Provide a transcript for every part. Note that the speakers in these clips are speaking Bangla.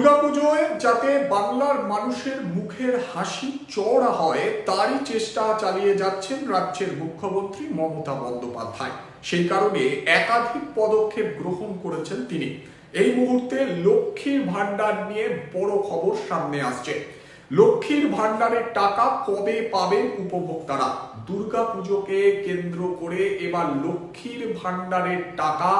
দুর্গাপুজোয় যাতে বাংলার মানুষের মুখের হাসি চওড়া হয়, তারই চেষ্টা চালিয়ে যাচ্ছেন রাজ্যের মুখ্যমন্ত্রী মমতা বন্দ্যোপাধ্যায়। সেই কারণে একাধিক পদক্ষেপ গ্রহণ করেছেন তিনি। এই মুহূর্তে লক্ষ্মীর ভাণ্ডার নিয়ে বড় খবর সামনে আসছে। লক্ষ্মীর ভাণ্ডারের টাকা কবে পাবেন উপভোক্তারা? দুর্গাপুজোকে কেন্দ্র করে এবার লক্ষ্মীর ভাণ্ডারের টাকা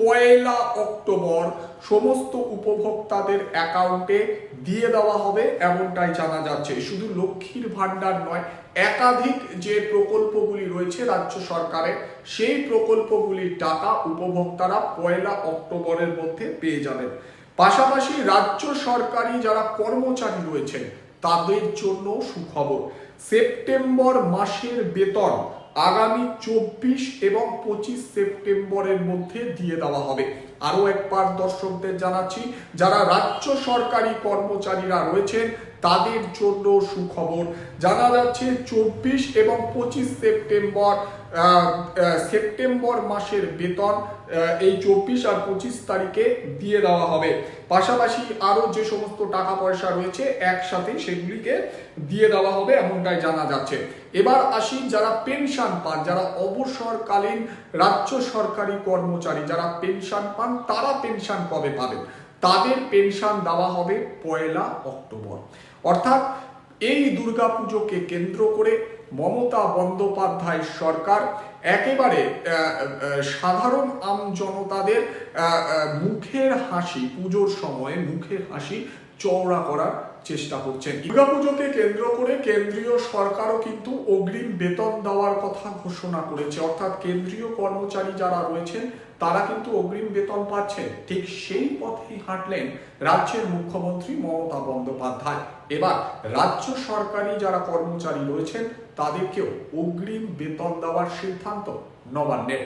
পয়লা অক্টোবর সমস্ত উপভোক্তাদের অ্যাকাউন্টে দিয়ে দেওয়া হবে, এমনটাই জানা যাচ্ছে। শুধু লক্ষ্মীর ভাণ্ডার নয়, একাধিক যে প্রকল্পগুলি রয়েছে রাজ্য সরকারের, সেই প্রকল্পগুলির টাকা উপভোক্তারা পয়লা অক্টোবরের মধ্যে পেয়ে যাবেন। পাশাপাশি রাজ্য সরকারি যারা কর্মচারী রয়েছেন, তাদের জন্য সুখবর। সেপ্টেম্বর মাসের বেতন আগামী চব্বিশ এবং পঁচিশ সেপ্টেম্বরের মধ্যে দিয়ে দেওয়া হবে। আরও একবার দর্শকদের জানাচ্ছি, যারা রাজ্য সরকারি কর্মচারীরা রয়েছেন, তাদের জন্য সুখবর। জানা যাচ্ছে, চব্বিশ এবং পঁচিশ সেপ্টেম্বর সেপ্টেম্বর মাসের বেতন এই চব্বিশ আর পঁচিশ তারিখে দিয়ে দেওয়া হবে। পাশাপাশি আরও যে সমস্ত টাকা পয়সা রয়েছে, একসাথে সেগুলিকে দিয়ে দেওয়া হবে এমনটাই জানা যাচ্ছে। এবার আসি যারা পেনশন পান, যারা অবসরকালীন রাজ্য সরকারি কর্মচারী, যারা পেনশন পান, তারা পেনশন কবে পাবেন? তাদের পেনশন দেওয়া হবে পয়লা অক্টোবর। অর্থাৎ এই দুর্গাপুজোকে কেন্দ্র করে মমতা বন্দ্যোপাধ্যায় সরকার একেবারে সাধারণ আম জনতাদের মুখের হাসি, পুজোর সময়ে মুখের হাসি চওড়া করার চেষ্টা করছেন। দুর্গাপুজোকে কেন্দ্র করে কেন্দ্রীয় সরকারও কিন্তু অগ্রিম বেতন দেওয়ার কথা ঘোষণা করেছে। অর্থাৎ কেন্দ্রীয় কর্মচারী যারা রয়েছেন, তারা কিন্তু অগ্রিম বেতন পাচ্ছেন। ঠিক সেই পথেই হাঁটলেন রাজ্যের মুখ্যমন্ত্রী মমতা বন্দ্যোপাধ্যায়। এবার রাজ্য সরকারি যারা কর্মচারী রয়েছেন, তাদেরকেও অগ্রিম বেতন দেওয়ার সিদ্ধান্ত নবান্নের।